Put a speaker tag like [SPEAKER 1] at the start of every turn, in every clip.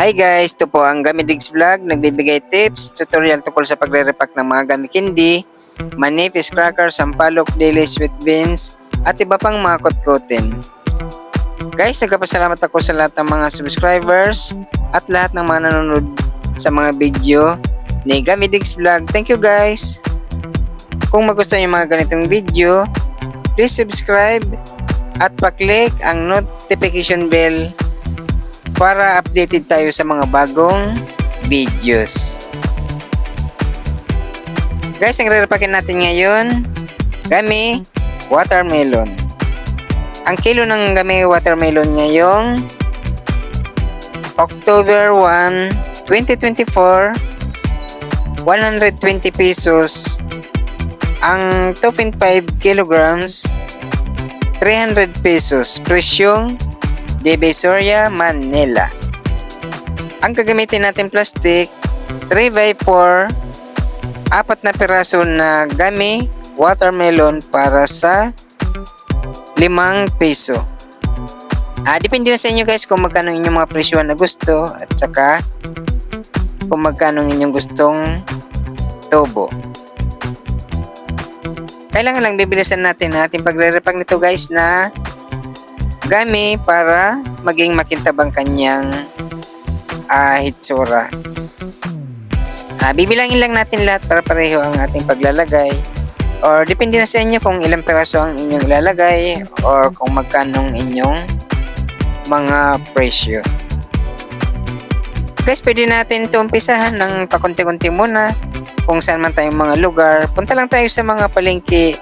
[SPEAKER 1] Hi guys, ito po ang Gamidigs Vlog. Nagbibigay tips, tutorial tungkol sa pagre-repack ng mga gami candy, manipis crackers, sampalok, daily sweet beans, at iba pang mga kotkotin. Guys, nagpapasalamat ako sa lahat ng mga subscribers at lahat ng mga nanonood sa mga video ni Gamidigs Vlog. Thank you guys! Kung magustuhan yung mga ganitong video, please subscribe at pa-click ang notification bell para updated tayo sa mga bagong videos. Guys, ang rerepakin natin ngayon, gami watermelon. Ang kilo ng gami watermelon ngayong October 1, 2024, 120 pesos. Ang 2.5 kilograms, 300 pesos. Presyong Divisoria, Manila. Ang gagamitin natin plastic, 3x4, apat na piraso na gami watermelon para sa 5 peso. Ah, depende na sa inyo guys kung magkano inyong mga presyo na gusto at saka kung magkano inyong gustong tubo. Kailangan lang bibilisan natin na ating pagre-repack nito guys na gami para maging makintabang kanyang uh, hitsura. Uh, bibilangin lang natin lahat para pareho ang ating paglalagay. Or depende na sa inyo kung ilang peraso ang inyong ilalagay or kung magkanong inyong mga presyo. Guys, pwede natin ito umpisahan ng pakunti-kunti muna kung saan man tayong mga lugar. Punta lang tayo sa mga palengke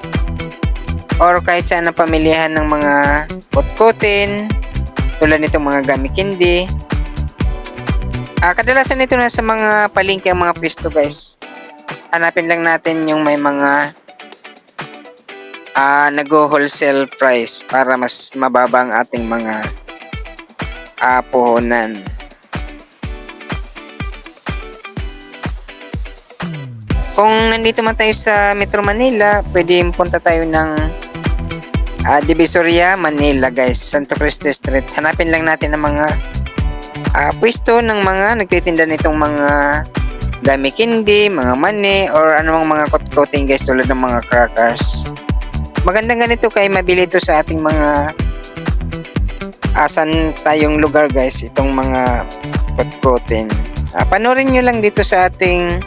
[SPEAKER 1] or kahit saan ang pamilihan ng mga kutkutin tulad nitong mga gamit candy. Ah, kadalasan nito na sa mga palengke ang mga pisto guys. Hanapin lang natin yung may mga ah, nag-wholesale price para mas mababa ang ating mga ah, puhunan. Kung nandito man tayo sa Metro Manila, pwede punta tayo ng uh, Divisoria, Manila guys. Santo Cristo Street. Hanapin lang natin ang mga uh, pwesto ng mga nagtitinda nitong mga gami candy, mga mani, or anumang mga kot-coating guys tulad ng mga crackers. Magandang ganito kay mabili ito sa ating mga asan tayong lugar guys itong mga kot-coating. Uh, panoorin nyo lang dito sa ating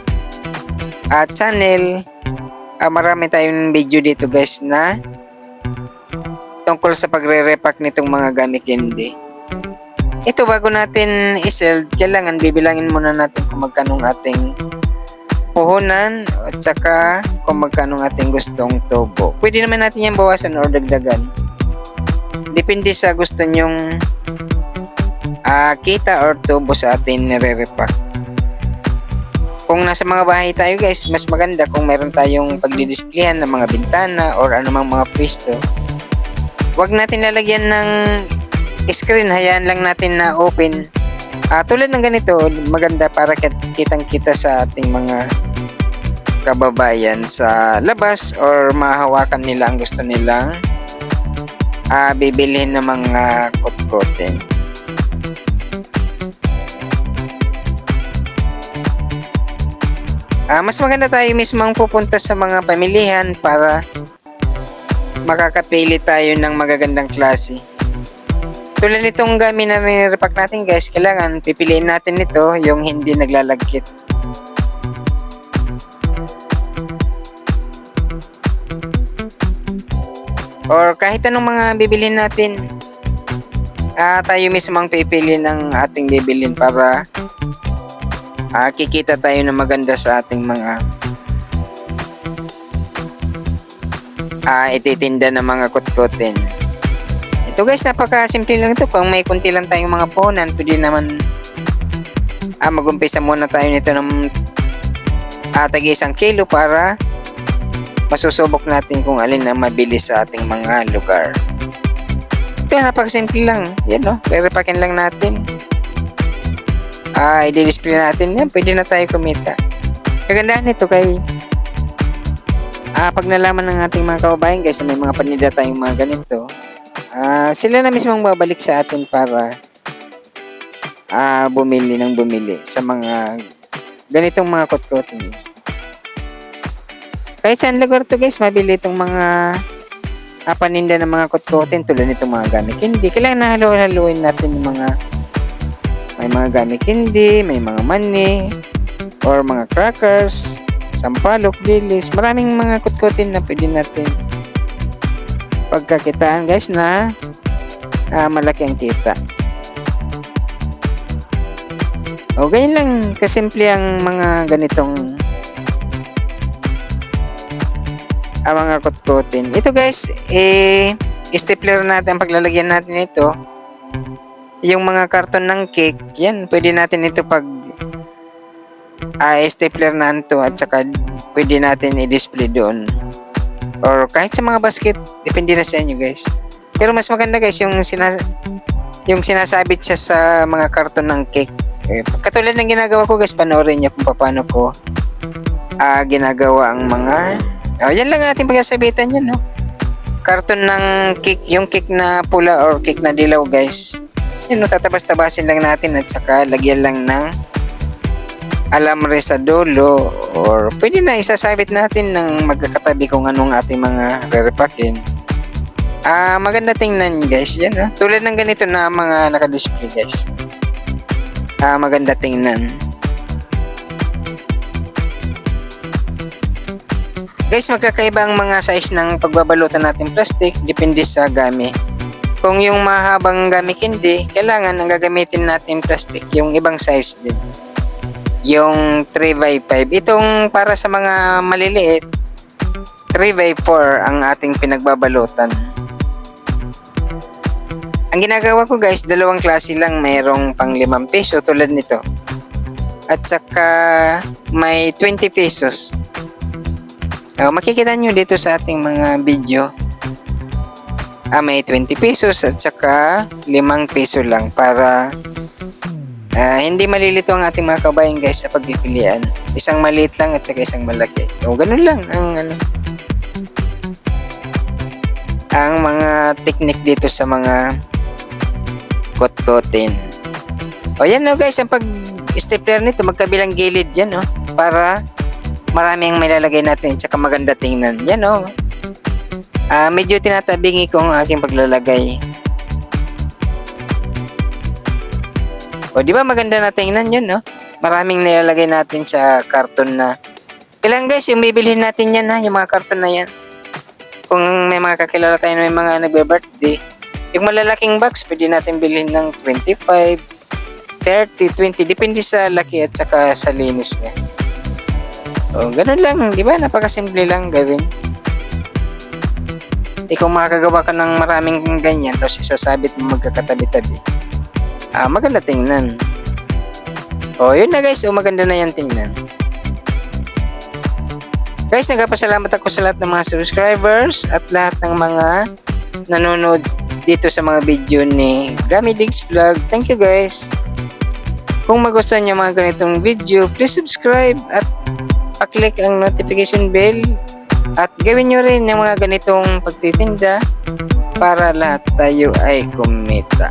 [SPEAKER 1] uh, channel uh, marami tayong video dito guys na tungkol sa pagre-repack nitong mga gamit candy ito bago natin iseld kailangan bibilangin muna natin kung magkano ating puhunan at saka kung magkano ating gustong tubo. Pwede naman natin yan bawasan or dagdagan. Depende sa gusto nyong uh, kita or tubo sa ating nire-repack. Kung nasa mga bahay tayo guys, mas maganda kung meron tayong pagdidispleyan ng mga bintana or anumang mga pwesto. Huwag natin lalagyan ng screen, hayaan lang natin na open. Uh, tulad ng ganito, maganda para kitang kita sa ating mga kababayan sa labas or mahawakan nila ang gusto nilang uh, bibilhin ng mga kutkotin. Uh, mas maganda tayo mismo ang pupunta sa mga pamilihan para makakapili tayo ng magagandang klase. Tulad nitong gamit na nirepack natin guys, kailangan pipiliin natin ito yung hindi naglalagkit. Or kahit anong mga bibilin natin, uh, tayo mismo ang pipili ng ating bibilin para uh, kikita tayo ng maganda sa ating mga uh, ititinda ng mga kutkutin. Ito guys, napaka simple lang ito. Kung may kunti lang tayong mga punan, pwede naman ah, magumpisa muna tayo nito ng ah, tagi isang kilo para masusubok natin kung alin ang mabilis sa ating mga lugar. Ito, napaka-simple lang. Yan, no? Re-repackin lang natin uh, i-display natin yan, pwede na tayo kumita. Kagandahan nito kay uh, pag nalaman ng ating mga kababayan guys na may mga panida tayong mga ganito, uh, sila na mismo babalik sa atin para ah, bumili ng bumili sa mga ganitong mga kotkotin. Kahit saan lugar to guys, mabili itong mga ah, paninda ng mga kotkotin tulad nitong mga gamit hindi. Kailangan nahalo-haluin natin yung mga may mga gamit hindi, may mga mani, or mga crackers, sampalok, dilis, maraming mga kutkutin na pwede natin pagkakitaan guys na ah, malaki ang kita. O ganyan lang kasimple ang mga ganitong ang mga kutkutin. Ito guys, eh, stapler natin paglalagyan natin ito. Yung mga karton ng cake, yan, pwede natin ito pag ah, stapler na ito at saka pwede natin i-display doon. Or kahit sa mga basket, depende na sa inyo guys. Pero mas maganda guys yung sinas yung sinasabit siya sa mga karton ng cake. Eh, katulad ng ginagawa ko guys, panoorin niyo kung paano ko ah, ginagawa ang mga Oh, yan lang ating pagsasabitan yan, no? Karton ng cake, yung cake na pula or cake na dilaw, guys. Yan, no, tatabas-tabasin lang natin at saka lagyan lang ng alamre sa dulo or pwede na isasabit natin ng magkakatabi kung anong ating mga rerepakin. Ah, maganda tingnan guys, yan no? Tulad ng ganito na mga naka-display guys. Ah, maganda tingnan. Guys, magkakaiba ang mga size ng pagbabalutan natin plastic depende sa gamit. Kung yung mahabang gamit hindi, kailangan ang gagamitin natin plastic yung ibang size din. Yung 3x5. Itong para sa mga maliliit, 3x4 ang ating pinagbabalutan. Ang ginagawa ko guys, dalawang klase lang. Mayroong pang 5 peso tulad nito. At saka may 20 pesos. Uh, makikita nyo dito sa ating mga video. Ah, may 20 pesos at saka 5 peso lang para ah, hindi malilito ang ating mga kabayan guys sa pagpipilian. Isang maliit lang at saka isang malaki. O, ganun lang ang ano ang mga technique dito sa mga kot-kotin. O yan no guys, ang pag stapler nito magkabilang gilid yan no para marami ang mailalagay natin tsaka maganda tingnan. Yan oh. Ah, medyo tinatabingi ko ang aking paglalagay. O di ba maganda na tingnan 'yun, no? Maraming nilalagay natin sa karton na. Kailan guys, yung bibilhin natin yan ha, yung mga karton na yan. Kung may mga kakilala tayo na may mga nagbe-birthday, yung malalaking box, pwede natin bilhin ng 25, 30, 20, depende sa laki at saka sa linis niya. O, ganun lang, di ba? Napakasimple lang gawin. Kung makakagawa ka ng maraming ganyan, tapos isasabit mo magkakatabi-tabi, ah, maganda tingnan. O, yun na guys, o maganda na yan tingnan. Guys, nagpapasalamat ako sa lahat ng mga subscribers at lahat ng mga nanonood dito sa mga video ni Diggs Vlog. Thank you guys. Kung magustuhan niyo mga ganitong video, please subscribe at paklik ang notification bell at gawin nyo rin yung mga ganitong pagtitinda para lahat tayo ay kumita.